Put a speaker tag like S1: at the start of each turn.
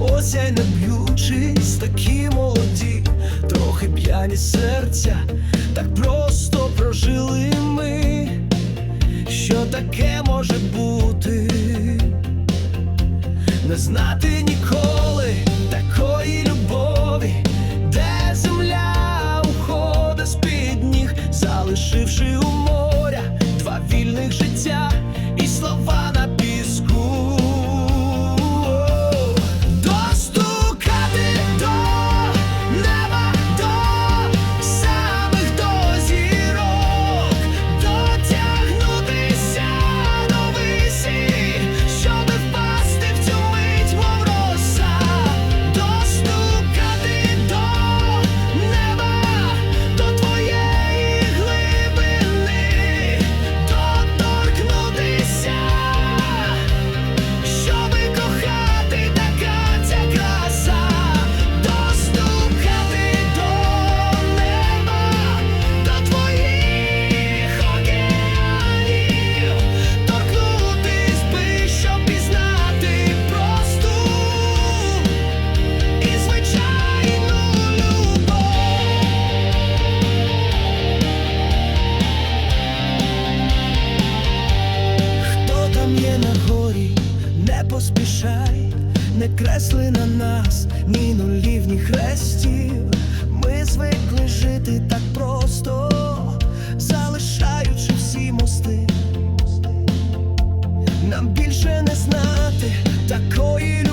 S1: Осяй наб'ючись, такі молоді, трохи п'яні серця, так просто прожили ми, що таке може бути, не знати ніколи такої любові, де земля уходить з-під ніг, залишивши у моря два вільних життя не поспішай, не кресли на нас, ні нулів, ні хрестів. Ми звикли жити так просто, залишаючи всі мости. Нам більше не знати такої.